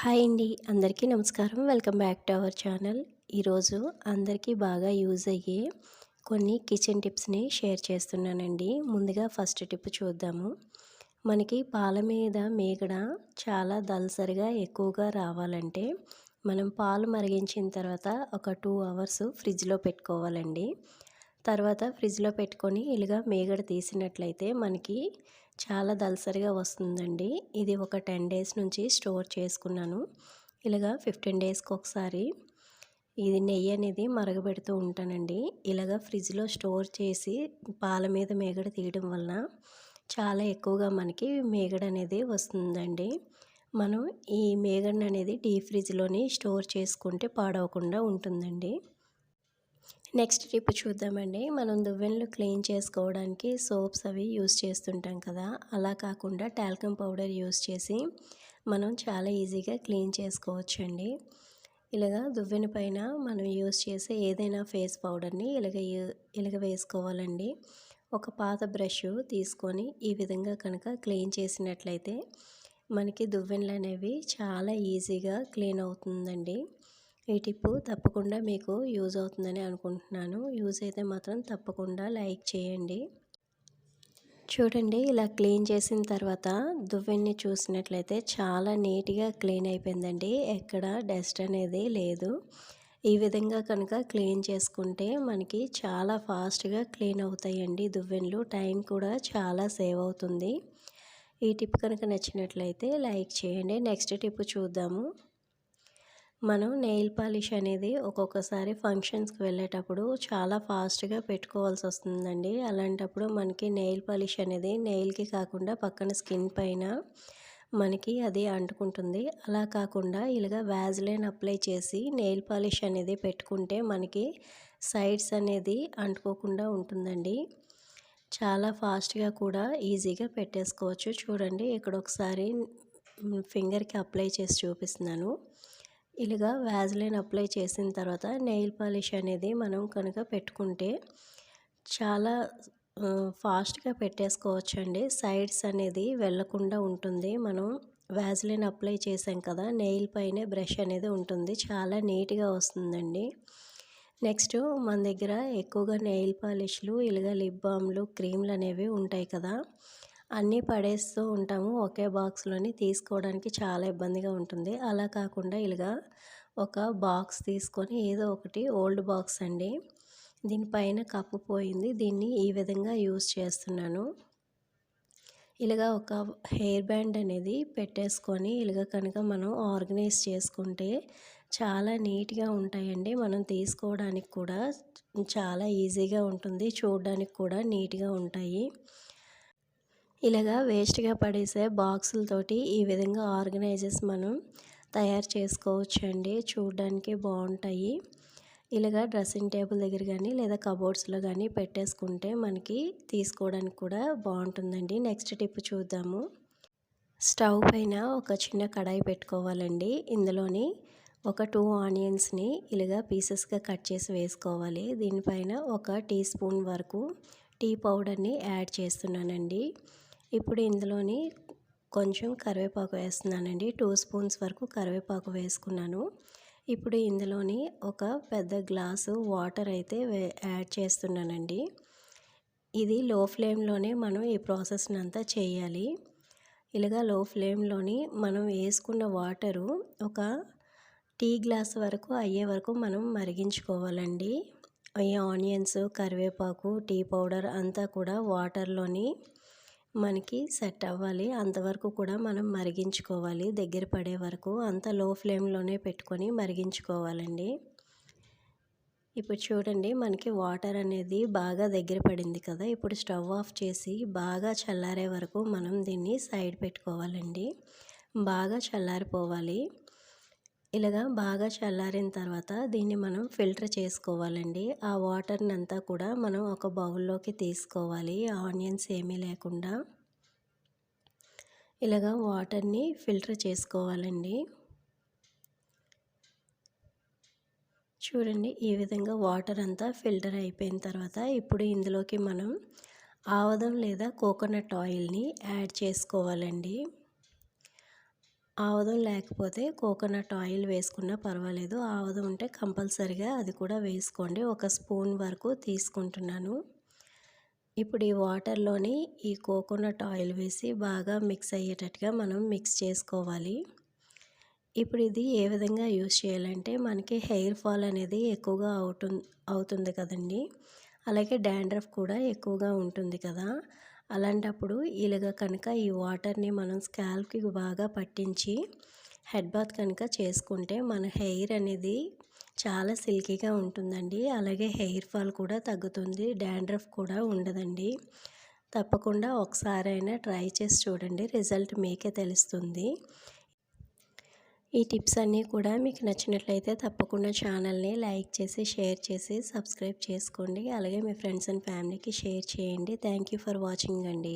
Hi అండి. అందరికీ నమస్కారం. Welcome back to our channel. ఈరోజు అందరికీ బాగా యూజ్ అయ్యే కొన్ని కిచెన్ టిప్స్ని షేర్ చేస్తున్నానండి. ముందుగా ఫస్ట్ టిప్ చూద్దాము. మనకి పాల మీద మేగడ చాలా దలసరిగా ఎక్కువగా రావాలంటే మనం పాలు మరిగించిన తర్వాత ఒక టూ అవర్స్ ఫ్రిడ్జ్లో పెట్టుకోవాలండి. తర్వాత ఫ్రిడ్జ్లో పెట్టుకొని ఇలాగా మేగడ తీసినట్లయితే మనకి చాలా దలసరిగా వస్తుందండి. ఇది ఒక టెన్ డేస్ నుంచి స్టోర్ చేసుకున్నాను. ఇలాగా ఫిఫ్టీన్ డేస్కి ఒకసారి ఇది నెయ్యి అనేది మరగబెడుతూ ఉంటానండి. ఇలాగా ఫ్రిడ్జ్లో స్టోర్ చేసి పాల మీద మేగడ తీయడం వలన చాలా ఎక్కువగా మనకి మేగడ అనేది వస్తుందండి. మనం ఈ మేగడ అనేది డీప్ ఫ్రిడ్జ్లోని స్టోర్ చేసుకుంటే పాడవకుండా ఉంటుందండి. నెక్స్ట్ టిప్ చూద్దామండి. మనం దువ్వెనలు క్లీన్ చేసుకోవడానికి సోప్స్ అవి యూస్ చేస్తుంటాం కదా. అలా కాకుండా టాల్కమ్ పౌడర్ యూస్ చేసి మనం చాలా ఈజీగా క్లీన్ చేసుకోవచ్చండి. ఇలాగా దువ్వెన పైన మనం యూస్ చేసే ఏదైనా ఫేస్ పౌడర్ని ఇలాగ ఇలాగ వేసుకోవాలండి. ఒక పాత బ్రష్ తీసుకొని ఈ విధంగా కనుక క్లీన్ చేసినట్లయితే మనకి దువ్వెనలు అనేవి చాలా ఈజీగా క్లీన్ అవుతుందండి. ఈ టిప్పు తప్పకుండా మీకు యూజ్ అవుతుందని అనుకుంటున్నాను. యూజ్ అయితే మాత్రం తప్పకుండా లైక్ చేయండి. చూడండి ఇలా క్లీన్ చేసిన తర్వాత దువ్వెన్ని చూసినట్లయితే చాలా నీట్గా క్లీన్ అయిపోయిందండి. ఎక్కడ డస్ట్ అనేది లేదు. ఈ విధంగా కనుక క్లీన్ చేసుకుంటే మనకి చాలా ఫాస్ట్గా క్లీన్ అవుతాయండి దువ్వెన్లు. టైం కూడా చాలా సేవ్ అవుతుంది. ఈ టిప్ కనుక నచ్చినట్లయితే లైక్ చేయండి. నెక్స్ట్ టిప్ చూద్దాము. మనం నెయిల్ పాలిష్ అనేది ఒక్కొక్కసారి ఫంక్షన్స్కి వెళ్ళేటప్పుడు చాలా ఫాస్ట్గా పెట్టుకోవాల్సి వస్తుందండి అలాంటప్పుడు మనకి నెయిల్ పాలిష్ అనేది నెయిల్కి కాకుండా పక్కన స్కిన్ పైన మనకి అది అంటుకుంటుంది. అలా కాకుండా ఇలాగ వ్యాజ్లైన్ అప్లై చేసి నెయిల్ పాలిష్ అనేది పెట్టుకుంటే మనకి సైడ్స్ అనేది అంటుకోకుండా ఉంటుందండి. చాలా ఫాస్ట్గా కూడా ఈజీగా పెట్టేసుకోవచ్చు. చూడండి ఇక్కడ ఒకసారి ఫింగర్కి అప్లై చేసి చూపిస్తున్నాను. ఇలాగా వ్యాజ్లైన్ అప్లై చేసిన తర్వాత నెయిల్ పాలిష్ అనేది మనం కనుక పెట్టుకుంటే చాలా ఫాస్ట్గా పెట్టేసుకోవచ్చండి. సైడ్స్ అనేది వెళ్ళకుండా ఉంటుంది. మనం వ్యాజ్లైన్ అప్లై చేసాం కదా నెయిల్ పైనే బ్రష్ అనేది ఉంటుంది. చాలా నీట్గా వస్తుందండి. నెక్స్ట్ మన దగ్గర ఎక్కువగా నెయిల్ పాలిష్లు ఇలాగ లిప్ బామ్లు క్రీమ్లు అనేవి ఉంటాయి కదా. అన్నీ పడేస్తూ ఉంటాము. ఒకే బాక్స్లోని తీసుకోవడానికి చాలా ఇబ్బందిగా ఉంటుంది. అలా కాకుండా ఇలాగా ఒక బాక్స్ తీసుకొని ఏదో ఒకటి ఓల్డ్ బాక్స్ అండి. దీనిపైన కప్పు పోయింది. దీన్ని ఈ విధంగా యూజ్ చేస్తున్నాను. ఇలాగా ఒక హెయిర్ బ్యాండ్ అనేది పెట్టేసుకొని ఇలాగ కనుక మనం ఆర్గనైజ్ చేసుకుంటే చాలా నీట్గా ఉంటాయండి. మనం తీసుకోవడానికి కూడా చాలా ఈజీగా ఉంటుంది. చూడడానికి కూడా నీట్గా ఉంటాయి. ఇలాగా వేస్ట్గా పడేసే బాక్సులతోటి ఈ విధంగా ఆర్గనైజర్స్ మనం తయారు చేసుకోవచ్చు అండి చూడడానికి బాగుంటాయి ఇలాగా డ్రెస్సింగ్ టేబుల్ దగ్గర కానీ లేదా కబోర్డ్స్లో కానీ పెట్టేసుకుంటే మనకి తీసుకోవడానికి కూడా బాగుంటుందండి నెక్స్ట్ టిప్ చూద్దాము. స్టవ్ పైన ఒక చిన్న కడాయి పెట్టుకోవాలండి. ఇందులోని ఒక టూ ఆనియన్స్ని ఇలాగా పీసెస్గా కట్ చేసి వేసుకోవాలి. దీనిపైన ఒక టీ స్పూన్ వరకు టీ పౌడర్ని యాడ్ చేస్తున్నానండి. ఇప్పుడు ఇందులోని కొంచెం కరివేపాకు వేస్తున్నానండి. టూ స్పూన్స్ వరకు కరివేపాకు వేసుకున్నాను. ఇప్పుడు ఇందులోని ఒక పెద్ద గ్లాసు వాటర్ అయితే యాడ్ చేస్తున్నానండి. ఇది లో ఫ్లేమ్లోనే మనం ఈ ప్రాసెస్ని అంతా చేయాలి. ఇలాగా లో ఫ్లేమ్లోని మనం వేసుకున్న వాటరు ఒక టీ గ్లాస్ వరకు అయ్యే వరకు మనం మరిగించుకోవాలండి. ఈ ఆనియన్స్ కరివేపాకు టీ పౌడర్ అంతా కూడా వాటర్లోని మనకి సెట్ అవ్వాలి. అంతవరకు కూడా మనం మరిగించుకోవాలి. దగ్గర పడే వరకు అంత లో ఫ్లేమ్లోనే పెట్టుకొని మరిగించుకోవాలండి. ఇప్పుడు చూడండి మనకి వాటర్ అనేది బాగా దగ్గర పడింది కదా! ఇప్పుడు స్టవ్ ఆఫ్ చేసి బాగా చల్లారే వరకు మనం దీన్ని సైడ్ పెట్టుకోవాలండి. బాగా చల్లారిపోవాలి. ఇలాగా బాగా చల్లారిన తర్వాత దీన్ని మనం ఫిల్టర్ చేసుకోవాలండి. ఆ వాటర్ని అంతా కూడా మనం ఒక బౌల్లోకి తీసుకోవాలి. ఆనియన్స్ ఏమీ లేకుండా. ఇలాగా వాటర్ని ఫిల్టర్ చేసుకోవాలండి. చూడండి ఈ విధంగా వాటర్ అంతా ఫిల్టర్ అయిపోయిన తర్వాత ఇప్పుడు ఇందులోకి మనం ఆవదం లేదా కోకోనట్ ఆయిల్ని యాడ్ చేసుకోవాలండి. ఆవదం లేకపోతే కోకోనట్ ఆయిల్ వేసుకున్నా పర్వాలేదు. ఆవదం ఉంటే కంపల్సరిగా అది కూడా వేసుకోండి. ఒక స్పూన్ వరకు తీసుకుంటున్నాను. ఇప్పుడు ఈ వాటర్లోని ఈ కోకోనట్ ఆయిల్ వేసి బాగా మిక్స్ అయ్యేటట్టుగా మనం మిక్స్ చేసుకోవాలి. ఇప్పుడు ఇది ఏ విధంగా యూస్ చేయాలంటే మనకి హెయిర్ ఫాల్ అనేది ఎక్కువగా అవుతుంది అవుతుంది కదండి. అలాగే డాండ్రఫ్ కూడా ఎక్కువగా ఉంటుంది కదా. అలాంటప్పుడు ఇలాగ కనుక ఈ వాటర్ని మనం స్కాల్ప్కి బాగా పట్టించి హెడ్ బాత్ కనుక చేసుకుంటే మన హెయిర్ అనేది చాలా సిల్కీగా ఉంటుందండి. అలాగే హెయిర్ ఫాల్ కూడా తగ్గుతుంది డాండ్రఫ్ కూడా ఉండదండి. తప్పకుండా ఒకసారైనా ట్రై చేసి చూడండి రిజల్ట్ మీకే తెలుస్తుంది. ఈ టిప్స్ అన్నీ కూడా మీకు నచ్చినట్లయితే తప్పకుండా ఛానల్ని లైక్ చేసి షేర్ చేసి సబ్స్క్రైబ్ చేసుకోండి. అలాగే మీ ఫ్రెండ్స్ అండ్ ఫ్యామిలీకి షేర్ చేయండి. థ్యాంక్ ఫర్ వాచింగ్ అండి.